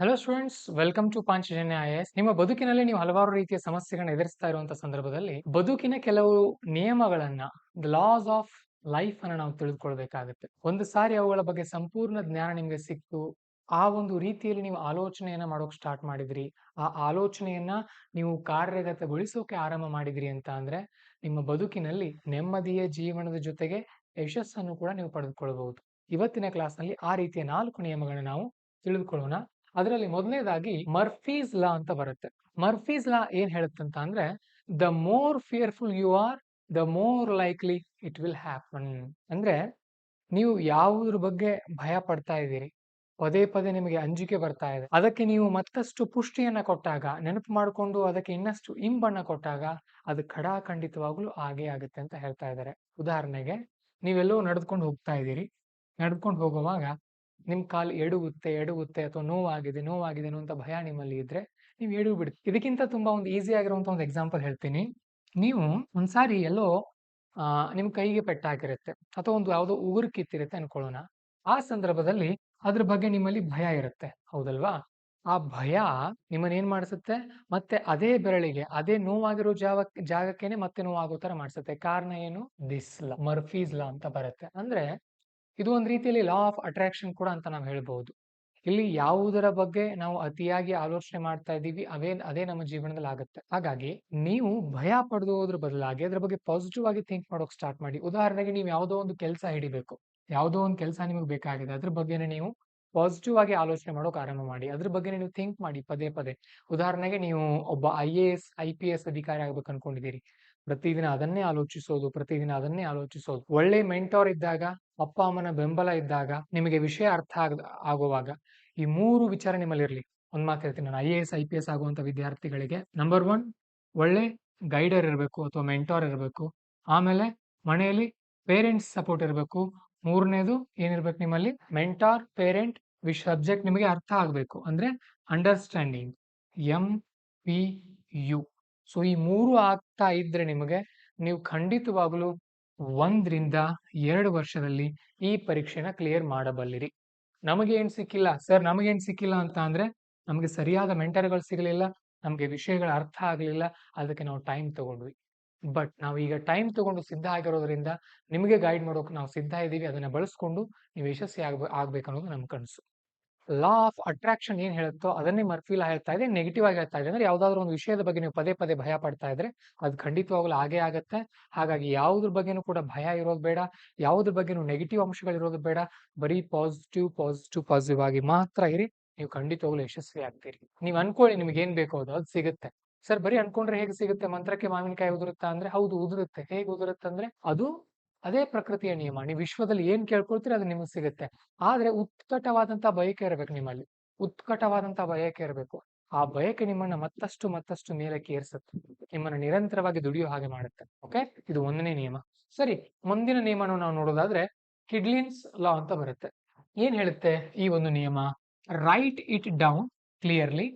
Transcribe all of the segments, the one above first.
Hello students welcome to Panchajanya I S ನಿಮ್ಮ ಬದುಕಿನಲ್ಲಿ ನೀವು ಹಲವಾರು ರೀತಿಯ ಸಮಸ್ಯೆಗಳನ್ನ ಎದುರಿಸ್ತಾ ಇರುವಂತಹ ಸಂದರ್ಭದಲ್ಲಿ ಬದುಕಿನ ಕೆಲವು ನಿಯಮಗಳನ್ನ ದ ಲಾಸ್ ಆಫ್ ಲೈಫ್ ಅನ್ನ ನಾವು ತಿಳಿದುಕೊಳ್ಬೇಕಾಗುತ್ತೆ. ಒಂದು ಸಾರಿ ಅವುಗಳ ಬಗ್ಗೆ ಸಂಪೂರ್ಣ ಜ್ಞಾನ ನಿಮ್ಗೆ ಸಿಕ್ತು. ಆ ಒಂದು ರೀತಿಯಲ್ಲಿ ನೀವು ಆಲೋಚನೆಯನ್ನ ಮಾಡೋಕೆ ಸ್ಟಾರ್ಟ್ ಮಾಡಿದ್ರಿ. ಆ ಆಲೋಚನೆಯನ್ನ ನೀವು ಕಾರ್ಯಗತಗೊಳಿಸೋಕೆ ಆರಂಭ ಮಾಡಿದ್ರಿ ಅಂತ ಅಂದ್ರೆ, ನಿಮ್ಮ ಬದುಕಿನಲ್ಲಿ ನೆಮ್ಮದಿಯ ಜೀವನದ ಜೊತೆಗೆ ಯಶಸ್ಸನ್ನು ಕೂಡ ನೀವು ಪಡೆದುಕೊಳ್ಳಬಹುದು ಇವತ್ತಿನ ಕ್ಲಾಸ್ನಲ್ಲಿ ಆ ರೀತಿಯ ನಾಲ್ಕು ನಿಯಮಗಳನ್ನ ನಾವು ತಿಳಿದುಕೊಳ್ಳೋಣ. ಅದರಲ್ಲಿ ಮೊದಲನೇದಾಗಿ ಮರ್ಫೀಸ್ ಲಾ ಅಂತ ಬರುತ್ತೆ. ಮರ್ಫೀಸ್ ಲಾ ಏನ್ ಹೇಳುತ್ತಂತ ಅಂದ್ರೆ, the more fearful you are, the more likely it will happen. ಅಂದ್ರೆ, ನೀವು ಯಾವುದ್ರ ಬಗ್ಗೆ ಭಯ ಪಡ್ತಾ ಇದ್ದೀರಿ? ಪದೇ ಪದೇ ನಿಮಗೆ ಅಂಜಿಕೆ ಬರ್ತಾ ಇದೆ. ಅದಕ್ಕೆ ನೀವು ಮತ್ತಷ್ಟು ಪುಷ್ಟಿಯನ್ನ ಕೊಟ್ಟಾಗ, ನೆನಪು ಮಾಡಿಕೊಂಡು ಅದಕ್ಕೆ ಇನ್ನಷ್ಟು ಇಂಬಣ್ಣ ಕೊಟ್ಟಾಗ, ಅದು ಖಡಾಖಂಡಿತವಾಗ್ಲೂ ಹಾಗೆ ಆಗುತ್ತೆ ಅಂತ ಹೇಳ್ತಾ ಇದ್ದಾರೆ. ಉದಾಹರಣೆಗೆ, ನೀವೆಲ್ಲೋ ನಡೆದುಕೊಂಡು ಹೋಗ್ತಾ ಇದ್ದೀರಿ. ನಡೆದುಕೊಂಡು ಹೋಗುವಾಗ ನಿಮ್ ಕಾಲು ಎಡುಗುತ್ತೆ ಎಡುಗುತ್ತೆ ಅಥವಾ ನೋವಾಗಿದೆ ನೋವಾಗಿದೆ ಅಂತ ಭಯ ನಿಮ್ಮಲ್ಲಿ ಇದ್ರೆ ನೀವು ಎಡು ಬಿಡಿ ಇದಕ್ಕಿಂತ ತುಂಬಾ ಒಂದು ಈಸಿ ಆಗಿರುವಂತ ಒಂದು ಎಕ್ಸಾಂಪಲ್ ಹೇಳ್ತೀನಿ. ನೀವು ಒಂದ್ಸಾರಿ ಎಲ್ಲೋ, ಆ, ನಿಮ್ ಕೈಗೆ ಪೆಟ್ಟಾಗಿರುತ್ತೆ ಅಥವಾ ಒಂದು ಯಾವುದೋ ಉಗುರು ಕಿತ್ತಿರುತ್ತೆ ಅನ್ಕೊಳ್ಳೋಣ. ಆ ಸಂದರ್ಭದಲ್ಲಿ ಅದ್ರ ಬಗ್ಗೆ ನಿಮ್ಮಲ್ಲಿ ಭಯ ಇರುತ್ತೆ. ಹೌದಲ್ವಾ? ಆ ಭಯ ನಿಮ್ಮನ್ನ ಏನ್ ಮಾಡಿಸುತ್ತೆ? ಮತ್ತೆ ಅದೇ ಬೆರಳಿಗೆ, ಅದೇ ನೋವಾಗಿರೋ ಜಾವ, ಜಾಗಕ್ಕೇನೆ ಮತ್ತೆ ನೋವಾಗೋ ತರ ಮಾಡಿಸುತ್ತೆ. ಕಾರಣ ಏನು? ದಿಸ್ ಮರ್ಫೀಸ್ಲಾ ಅಂತ ಬರುತ್ತೆ. ಅಂದ್ರೆ ಇದು ಒಂದು ರೀತಿಯಲ್ಲಿ ಲಾ ಆಫ್ ಅಟ್ರಾಕ್ಷನ್ ಕೂಡ ಅಂತ ನಾವು ಹೇಳ್ಬಹುದು. ಇಲ್ಲಿ ಯಾವುದರ ಬಗ್ಗೆ ನಾವು ಅತಿಯಾಗಿ ಆಲೋಚನೆ ಮಾಡ್ತಾ ಇದ್ದೀವಿ, ಅವೇ, ಅದೇ ನಮ್ಮ ಜೀವನದಲ್ಲಿ ಆಗುತ್ತೆ. ಹಾಗಾಗಿ ನೀವು ಭಯ ಪಡೆದೋದ್ರ ಬದಲಾಗಿ ಅದ್ರ ಬಗ್ಗೆ ಪಾಸಿಟಿವ್ ಆಗಿ ಥಿಂಕ್ ಮಾಡೋಕೆ ಸ್ಟಾರ್ಟ್ ಮಾಡಿ. ಉದಾಹರಣೆಗೆ ನೀವು ಯಾವುದೋ ಒಂದು ಕೆಲಸ ಹಿಡಿಬೇಕು, ಯಾವುದೋ ಒಂದು ಕೆಲಸ ನಿಮಗೆ ಬೇಕಾಗಿದೆ, ಅದ್ರ ಬಗ್ಗೆನೇ ನೀವು ಪಾಸಿಟಿವ್ ಆಗಿ ಆಲೋಚನೆ ಮಾಡೋಕೆ ಆರಂಭ ಮಾಡಿ. ಅದ್ರ ಬಗ್ಗೆ ನೀವು ಥಿಂಕ್ ಮಾಡಿ, ಪದೇ ಪದೇ. ಉದಾಹರಣೆಗೆ ನೀವು ಒಬ್ಬ I A S I P S ಅಧಿಕಾರಿ ಆಗ್ಬೇಕು ಅನ್ಕೊಂಡಿದ್ದೀರಿ. ಪ್ರತಿದಿನ ಅದನ್ನೇ ಆಲೋಚಿಸೋದು, ಪ್ರತಿದಿನ ಅದನ್ನೇ ಆಲೋಚಿಸೋದು. ಒಳ್ಳೆ ಮೆಂಟೋರ್ ಇದ್ದಾಗ ಅಪ್ಪ, ಅಮ್ಮನ ಬೆಂಬಲ ಇದ್ದಾಗ ನಿಮಗೆ ವಿಷಯ ಅರ್ಥ ಆಗ, ಆಗುವಾಗ ಈ ಮೂರು ವಿಚಾರ ನಿಮ್ಮಲ್ಲಿ ಇರಲಿ. ಒಂದ್ ಮಾತು ಹೇಳ್ತೀನಿ ನಾನು. I A S I P S ಆಗುವಂಥ ವಿದ್ಯಾರ್ಥಿಗಳಿಗೆ ನಂಬರ್ ಒನ್ ಒಳ್ಳೆ ಗೈಡರ್ ಇರಬೇಕು ಅಥವಾ ಮೆಂಟೋರ್ ಇರಬೇಕು. ಆಮೇಲೆ ಮನೆಯಲ್ಲಿ ಪೇರೆಂಟ್ಸ್ ಸಪೋರ್ಟ್ ಇರಬೇಕು. ಮೂರನೇದು ಏನಿರ್ಬೇಕು ನಿಮ್ಮಲ್ಲಿ? ಮೆಂಟಾರ್ ಪೇರೆಂಟ್ ವಿಶ್ ಸಬ್ಜೆಕ್ಟ್ ನಿಮಗೆ ಅರ್ಥ ಆಗಬೇಕು. ಅಂದ್ರೆ understanding M P U so ಈ ಮೂರು ಆಗ್ತಾ ಇದ್ರೆ ನಿಮಗೆ ನೀವು ಖಂಡಿತವಾಗ್ಲೂ ಒಂದರಿಂದ ಎರಡು ವರ್ಷದಲ್ಲಿ ಈ ಪರೀಕ್ಷೆನ ಕ್ಲಿಯರ್ ಮಾಡಬಲ್ಲಿರಿ. ನಮಗೆ ಏನ್ ಸಿಕ್ಕಿಲ್ಲ? ಸರ್ ನಮಗೇನ್ ಸಿಕ್ಕಿಲ್ಲ ಅಂತ ಅಂದ್ರೆ ನಮಗೆ ಸರಿಯಾದ ಮೆಂಟರ್ಗಳು ಸಿಗಲಿಲ್ಲ, ನಮಗೆ ವಿಷಯಗಳ ಅರ್ಥ ಆಗಲಿಲ್ಲ, ಅದಕ್ಕೆ ನಾವು ಟೈಮ್ ತಗೊಂಡ್ವಿ. ಬಟ್ ನಾವು ಈಗ ಟೈಮ್ ತಗೊಂಡು ಸಿದ್ಧ ಆಗಿರೋದ್ರಿಂದ ನಿಮಗೆ ಗೈಡ್ ಮಾಡೋಕೆ ನಾವು ಸಿದ್ಧ ಇದ್ದೀವಿ, ಅದನ್ನ ಬಳಸ್ಕೊಂಡು ನೀವು ಯಶಸ್ವಿ ಆಗ್ಬೇಕು ಆಗ್ಬೇಕನ್ನೋದು ನಮ್ಮ ಕನಸು. ಲಾ ಆಫ್ ಅಟ್ರಾಕ್ಷನ್ ಏನ್ ಹೇಳುತ್ತೋ ಅದನ್ನೇ ಮರ್ಫಿಲಾ ಹೇಳ್ತಾ ಇದೆ ನೆಗೆಟಿವ್ ಆಗಿ ಹೇಳ್ತಾ ಇದೆ. ಅಂದ್ರೆ ಯಾವ್ದಾದ್ರು ಒಂದು ವಿಷಯದ ಬಗ್ಗೆ ನೀವು ಪದೇ ಪದೇ ಭಯ ಪಡ್ತಾ ಇದ್ರೆ ಅದು ಖಂಡಿತವಾಗ್ಲೂ ಹಾಗೆ ಆಗತ್ತೆ. ಹಾಗಾಗಿ ಯಾವ್ದ್ರ ಬಗ್ಗೆನೂ ಕೂಡ ಭಯ ಇರೋದು ಬೇಡ. ಯಾವ್ದ್ರ ಬಗ್ಗೆನೂ ನೆಗೆಟಿವ್ ಅಂಶಗಳಿರೋದು ಬೇಡ. ಬರೀ ಪಾಸಿಟಿವ್ ಪಾಸಿಟಿವ್ ಪಾಸಿಟಿವ್ ಆಗಿ ಮಾತ್ರ ಇರಿ. ನೀವು ಖಂಡಿತವಾಗ್ಲೂ ಯಶಸ್ವಿ ಆಗ್ತೀರಿ. ನೀವು ಅನ್ಕೊಳ್ಳಿ ನಿಮ್ಗೆ ಏನ್ ಬೇಕೋ ಅದು ಅದು ಸಿಗುತ್ತೆ. ಸರ್, ಬರೀ ಅನ್ಕೊಂಡ್ರೆ ಹೇಗೆ ಸಿಗುತ್ತೆ? ಮಂತ್ರಕ್ಕೆ ಮಾವಿನಕಾಯಿ ಉದುರುತ್ತಾ ಅಂದ್ರೆ ಹೌದು, ಉದುರುತ್ತೆ. ಹೇಗೆ ಉದುರುತ್ತೆ ಅಂದ್ರೆ ಅದು ಅದೇ ಪ್ರಕೃತಿಯ ನಿಯಮ. ನೀವು ವಿಶ್ವದಲ್ಲಿ ಏನ್ ಕೇಳ್ಕೊಳ್ತೀರಿ ಅದು ನಿಮಗೆ ಸಿಗುತ್ತೆ. ಆದ್ರೆ ಉತ್ಕಟವಾದಂತ ಬಯಕೆ ಇರಬೇಕು ನಿಮ್ಮಲ್ಲಿ. ಉತ್ಕಟವಾದಂತ ಬಯಕೆ ಇರಬೇಕು. ಆ ಬಯಕೆ ನಿಮ್ಮನ್ನ ಮತ್ತಷ್ಟು ಮತ್ತಷ್ಟು ಮೇಲಕ್ಕೆ ಏರಿಸುತ್ತೆ. ನಿಮ್ಮನ್ನ ನಿರಂತರವಾಗಿ ದುಡಿಯೋ ಹಾಗೆ ಮಾಡುತ್ತೆ. ಓಕೆ? ಇದು ಒಂದನೇ ನಿಯಮ. ಸರಿ, ಮುಂದಿನ ನಿಯಮನ ನಾವು ನೋಡೋದಾದ್ರೆ ಕಿಡ್ಲಿನ್ಸ್ ಲಾ ಅಂತ ಬರುತ್ತೆ. ಏನ್ ಹೇಳುತ್ತೆ ಈ ಒಂದು ನಿಯಮ? Write it down clearly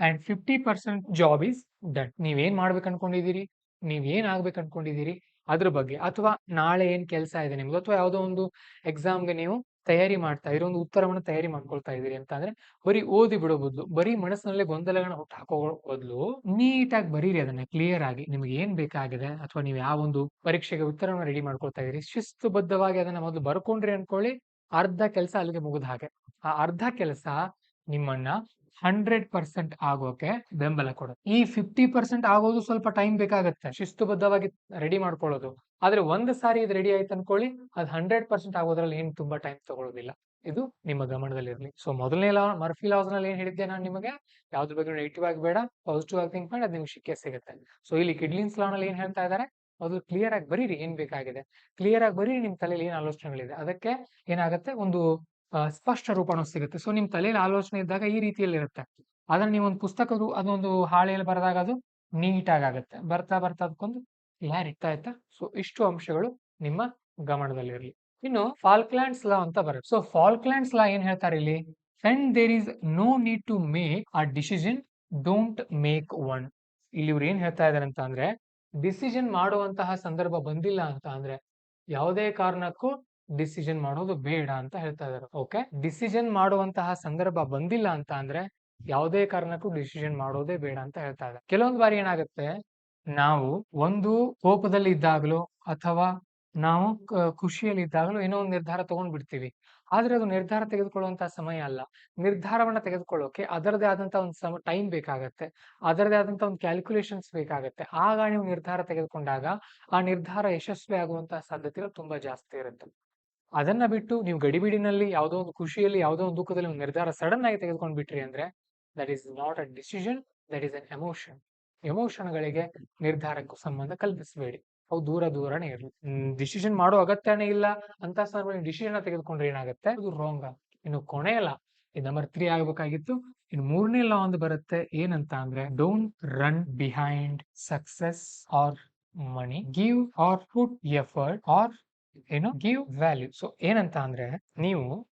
and fifty percent job is done. ನೀವೇನ್ ಮಾಡ್ಬೇಕು ಅನ್ಕೊಂಡಿದ್ದೀರಿ ನೀವ್ ಏನ್ ಆಗ್ಬೇಕು ಅನ್ಕೊಂಡಿದ್ದೀರಿ ಅದ್ರ ಬಗ್ಗೆ ಅಥವಾ ನಾಳೆ ಏನ್ ಕೆಲಸ ಇದೆ ನಿಮ್ದು ಅಥವಾ ಯಾವುದೋ ಒಂದು ಎಕ್ಸಾಮ್ಗೆ ನೀವು ತಯಾರಿ ಮಾಡ್ತಾ ಇರೋ, ಒಂದು ಉತ್ತರವನ್ನು ತಯಾರಿ ಮಾಡ್ಕೊಳ್ತಾ ಇದ್ದೀರಿ ಅಂತ ಅಂದ್ರೆ ಬರೀ ಓದಿ ಬಿಡೋ ಬದಲು, ಬರೀ ಮನಸ್ಸಿನಲ್ಲೇ ಗೊಂದಲಗಳನ್ನ ಹುಟ್ಟು ಹಾಕೋ ಬದಲು ನೀಟಾಗಿ ಬರೀರಿ ಅದನ್ನ ಕ್ಲಿಯರ್ ಆಗಿ. ನಿಮ್ಗೆ ಏನ್ ಬೇಕಾಗಿದೆ ಅಥವಾ ನೀವು ಯಾವ ಒಂದು ಪರೀಕ್ಷೆಗೆ ಉತ್ತರವನ್ನು ರೆಡಿ ಮಾಡ್ಕೊಳ್ತಾ ಇದೀರಿ ಶಿಸ್ತುಬದ್ಧವಾಗಿ ಅದನ್ನ ಮೊದಲು ಬರ್ಕೊಂಡ್ರಿ ಅನ್ಕೊಳ್ಳಿ, ಅರ್ಧ ಕೆಲಸ ಅಲ್ಲಿಗೆ ಮುಗಿದ ಹಾಗೆ. ಆ ಅರ್ಧ ಕೆಲಸ ನಿಮ್ಮನ್ನ ಹಂಡ್ರೆಡ್ ಪರ್ಸೆಂಟ್ ಆಗೋಕೆ ಬೆಂಬಲ ಕೊಡೋದು ಈ ಫಿಫ್ಟಿ ಪರ್ಸೆಂಟ್ ಆಗೋದು ಸ್ವಲ್ಪ ಟೈಮ್ ಬೇಕಾಗತ್ತೆ. ಶಿಸ್ತುಬದ್ಧವಾಗಿ ರೆಡಿ ಮಾಡ್ಕೊಳ್ಳೋದು. ಆದ್ರೆ ಒಂದ್ ಸಾರಿ ಇದು ರೆಡಿ ಆಯ್ತು ಅನ್ಕೊಳ್ಳಿ, ಅದು ಹಂಡ್ರೆಡ್ ಪರ್ಸೆಂಟ್ ಆಗೋದ್ರಲ್ಲಿ ಏನು ತುಂಬಾ ಟೈಮ್ ತಗೊಳ್ಳೋದಿಲ್ಲ ಇದು ನಿಮ್ಮ ಗಮನದಲ್ಲಿರಲಿ. ಸೊ ಮೊದಲನೇ ಲಾ ಮರ್ಫಿ ಲಾಸ್ನಲ್ಲಿ ಏನ್ ಹೇಳಿದ್ದೆ ನಾನು ನಿಮಗೆ? ಯಾವ್ದ್ರ ಬಗ್ಗೆ ನೆಗೆಟಿವ್ ಆಗಿ ಬೇಡ ಪಾಸಿಟಿವ್ ಆಗಿ ಥಿಂಕ್ ಮಾಡಿ, ಅದು ನಿಮ್ಗೆ ಸಿಕ್ಕೇ ಸಿಗುತ್ತೆ. ಸೊ ಇಲ್ಲಿ ಕಿಡ್ಲಿನ್ಸ್ ಲಾ ನಲ್ಲಿ ಏನ್ ಹೇಳ್ತಾ ಇದ್ದಾರೆ ಅದು ಕ್ಲಿಯರ್ ಆಗಿ ಬರೀರಿ, ಏನ್ ಬೇಕಾಗಿದೆ. ಕ್ಲಿಯರ್ ಆಗಿ ಬರೀರಿ, ನಿಮ್ ತಲೆಯಲ್ಲಿ ಏನ್ ಆಲೋಚನೆಗಳಿದೆ. ಅದಕ್ಕೆ ಏನಾಗುತ್ತೆ? ಒಂದು ಸ್ಪಷ್ಟ ರೂಪನೂ ಸಿಗುತ್ತೆ. ಸೊ, ನಿಮ್ ತಲೆಯಲ್ಲಿ ಆಲೋಚನೆ ಇದ್ದಾಗ ಈ ರೀತಿಯಲ್ಲಿ ಇರುತ್ತೆ. ಆದ್ರೆ ನೀವು ಒಂದು ಪುಸ್ತಕದ ಅದೊಂದು ಹಾಳೆಯಲ್ಲಿ ಬರೆದಾಗ ಅದು ನೀಟಾಗಿ ಆಗುತ್ತೆ. ಬರ್ತಾ ಬರ್ತಾ ಅದಕ್ಕೊಂದು ಕ್ಲಾರಿಟಿ ಆಯ್ತಾ ಸೊ, ಇಷ್ಟು ಅಂಶಗಳು ನಿಮ್ಮ ಗಮನದಲ್ಲಿರಲಿ. ಇನ್ನು ಫಾಲ್ಕ್ಲ್ಯಾಂಡ್ಸ್ ಲಾ ಅಂತ ಬರುತ್ತೆ. ಸೊ ಫಾಲ್ಕ್ಲ್ಯಾಂಡ್ಸ್ ಲಾ ಏನ್ ಹೇಳ್ತಾರೆ ಇಲ್ಲಿ? When there is no need to make a decision don't make one ಇಲ್ಲಿ ಇವ್ರು ಏನ್ ಹೇಳ್ತಾ ಇದಾರೆ ಅಂತ ಅಂದ್ರೆ ಡಿಸಿಷನ್ ಮಾಡುವಂತಹ ಸಂದರ್ಭ ಬಂದಿಲ್ಲ ಅಂತ ಅಂದ್ರೆ, ಯಾವುದೇ ಕಾರಣಕ್ಕೂ ಡಿಸಿಷನ್ ಮಾಡೋದು ಬೇಡ ಅಂತ ಹೇಳ್ತಾ ಇದಾರೆ. ಓಕೆ? ಡಿಸಿಷನ್ ಮಾಡುವಂತಹ ಸಂದರ್ಭ ಬಂದಿಲ್ಲ ಅಂತ ಅಂದ್ರೆ ಯಾವುದೇ ಕಾರಣಕ್ಕೂ ಡಿಸಿಷನ್ ಮಾಡೋದೇ ಬೇಡ ಅಂತ ಹೇಳ್ತಾ ಇದ್ದಾರೆ ಕೆಲವೊಂದು ಬಾರಿ ಏನಾಗುತ್ತೆ, ನಾವು ಒಂದು ಕೋಪದಲ್ಲಿ ಇದ್ದಾಗಲೋ ಅಥವಾ ನಾವು ಖುಷಿಯಲ್ಲಿ ಇದ್ದಾಗಲೂ ಏನೋ ಒಂದು ನಿರ್ಧಾರ ತಗೊಂಡ್ ಬಿಡ್ತೀವಿ ಆದ್ರೆ ಅದು ನಿರ್ಧಾರ ತೆಗೆದುಕೊಳ್ಳುವಂತಹ ಸಮಯ ಅಲ್ಲ. ನಿರ್ಧಾರವನ್ನ ತೆಗೆದುಕೊಳ್ಳೋಕೆ ಅದರದೇ ಆದಂತಹ ಒಂದು ಸಮ, ಟೈಮ್ ಬೇಕಾಗತ್ತೆ. ಅದರದೇ ಆದಂತಹ ಒಂದು ಕ್ಯಾಲ್ಕುಲೇಷನ್ಸ್ ಬೇಕಾಗತ್ತೆ. ಆಗ ನೀವು ನಿರ್ಧಾರ ತೆಗೆದುಕೊಂಡಾಗ ಆ ನಿರ್ಧಾರ ಯಶಸ್ವಿ ಆಗುವಂತಹ ಸಾಧ್ಯತೆಗಳು ತುಂಬಾ ಜಾಸ್ತಿ ಇರುತ್ತೆ. ಅದನ್ನ ಬಿಟ್ಟು ನೀವು ಗಡಿಬಿಡಿನಲ್ಲಿ ಯಾವುದೋ ಒಂದು ಖುಷಿಯಲ್ಲಿ ಯಾವುದೋ ಒಂದು ದುಃಖದಲ್ಲಿ ಒಂದು ನಿರ್ಧಾರ ಸಡನ್ ಆಗಿ ತೆಗೆದುಕೊಂಡು ಬಿಟ್ರಿ ಅಂದ್ರೆ that is not a decision that is an emotion ಎಮೋಷನ್ಗಳಿಗೆ ನಿರ್ಧಾರಕ್ಕೂ ಸಂಬಂಧ ಕಲ್ಪಿಸಬೇಡಿ. ಅವು ದೂರ ದೂರನೇ ಇರಲಿ. ಡಿಸಿಷನ್ ಮಾಡೋ ಅಗತ್ಯನೇ ಇಲ್ಲ ಅಂತ ಸಂದರ್ಭದಲ್ಲಿ ಡಿಸಿಷನ್ ತೆಗೆದುಕೊಂಡ್ರೆ ಏನಾಗುತ್ತೆ? ಅದು ರಾಂಗ್ ಇನ್ನು ಕೊನೆಯ ಲಾ ಇದು ನಂಬರ್ ತ್ರೀ ಆಗಬೇಕಾಗಿತ್ತು. ಇನ್ನು ಮೂರನೇ ಲಾ ಒಂದು ಬರುತ್ತೆ. ಏನಂತ ಅಂದ್ರೆ don't run behind success or money give or put effort or ಏನು ಗಿವ್ ವ್ಯಾಲ್ಯೂ ಸೊ ಏನಂತ ಅಂದ್ರೆ, ನೀವು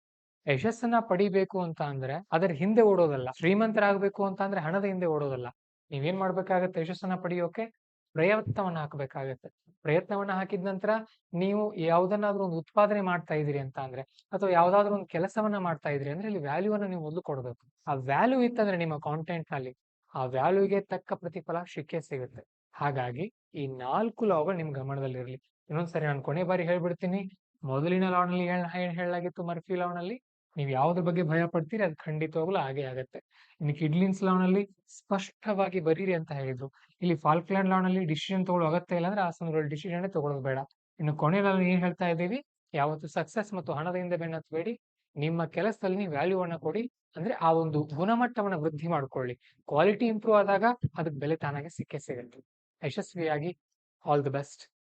ಯಶಸ್ಸನ್ನ ಪಡಿಬೇಕು ಅಂತ ಅಂದ್ರೆ, ಅದರ ಹಿಂದೆ ಓಡೋದಲ್ಲ. ಶ್ರೀಮಂತರಾಗಬೇಕು ಅಂತ ಅಂದ್ರೆ ಹಣದ ಹಿಂದೆ ಓಡೋದಲ್ಲ. ನೀವೇನ್ ಮಾಡ್ಬೇಕಾಗತ್ತೆ ಯಶಸ್ಸನ್ನ ಪಡೆಯೋಕೆ? ಪ್ರಯತ್ನವನ್ನ ಹಾಕಬೇಕಾಗತ್ತೆ. ಪ್ರಯತ್ನವನ್ನ ಹಾಕಿದ ನಂತರ ನೀವು ಯಾವ್ದನ್ನಾದ್ರೂ ಒಂದು ಉತ್ಪಾದನೆ ಮಾಡ್ತಾ ಇದ್ದೀರಿ ಅಂತ ಅಂದ್ರೆ, ಅಥವಾ ಯಾವ್ದಾದ್ರು ಒಂದು ಕೆಲಸವನ್ನ ಮಾಡ್ತಾ ಇದ್ರಿ ಅಂದ್ರೆ, ಇಲ್ಲಿ ವ್ಯಾಲ್ಯೂ ಅನ್ನ ನೀವು ಮೊದಲು ಕೊಡಬೇಕು. ಆ ವ್ಯಾಲ್ಯೂ ಇತ್ತಂದ್ರೆ ನಿಮ್ಮ ಕಾಂಟೆಂಟ್ನಲ್ಲಿ ಆ ವ್ಯಾಲ್ಯೂಗೆ ತಕ್ಕ ಪ್ರತಿಫಲ ಸಿಕ್ಕೇ ಸಿಗುತ್ತೆ. ಹಾಗಾಗಿ ಈ ನಾಲ್ಕು ಲಾಗಳು ನಿಮ್ ಗಮನದಲ್ಲಿರ್ಲಿ. ಇನ್ನೊಂದ್ಸರಿ ನಾನು ಕೊನೆ ಬಾರಿ ಹೇಳ್ಬಿಡ್ತೀನಿ. ಮೊದಲಿನ ಲಾನಲ್ಲಿ ಏನ್ ಹೇಳಲಾಗಿತ್ತು ಮರ್ಫಿ ಲಾನಲ್ಲಿ ನೀವು ಯಾವ್ದ್ರ ಬಗ್ಗೆ ಭಯ ಪಡ್ತೀರಿ ಅದು ಖಂಡಿತವಾಗ್ಲೂ ಹಾಗೆ ಆಗತ್ತೆ. ಇನ್ನು ಕಿಡ್ಲಿನ್ಸ್ ಲಾನಲ್ಲಿ ಸ್ಪಷ್ಟವಾಗಿ ಬರೀರಿ ಅಂತ ಹೇಳಿದ್ರು. ಇಲ್ಲಿ ಫಾಲ್ಕ್ಲ್ಯಾಂಡ್ ಅಲ್ಲಿ ಡಿಸಿಷನ್ ತಗೊಳ್ಳೋ ಅಗತ್ಯ ಇಲ್ಲ ಅಂದ್ರೆ ಆ ಸಂದರ್ಭದಲ್ಲಿ ಡಿಸಿಷನ್ ತಗೊಳ್ಳೋದು ಬೇಡ. ಇನ್ನು ಕೊನೆಯಲ್ಲಿ ಏನ್ ಹೇಳ್ತಾ ಇದ್ದೀವಿ? ಯಾವತ್ತು ಸಕ್ಸಸ್ ಮತ್ತು ಹಣದ ಹಿಂದೆ ಬೆನ್ನತ್ಬೇಡಿ ನಿಮ್ಮ ಕೆಲಸದಲ್ಲಿ ನೀವು ವ್ಯಾಲ್ಯೂ ಅನ್ನ ಕೊಡಿ. ಅಂದ್ರೆ ಆ ಒಂದು ಗುಣಮಟ್ಟವನ್ನ ವೃದ್ಧಿ ಮಾಡ್ಕೊಳ್ಳಿ. ಕ್ವಾಲಿಟಿ ಇಂಪ್ರೂವ್ ಆದಾಗ ಅದಕ್ಕೆ ಬೆಲೆ ತಾನಾಗೆ ಸಿಕ್ಕೇ ಸಿಗುತ್ತೆ. ಯಶಸ್ವಿಯಾಗಿ. All the best.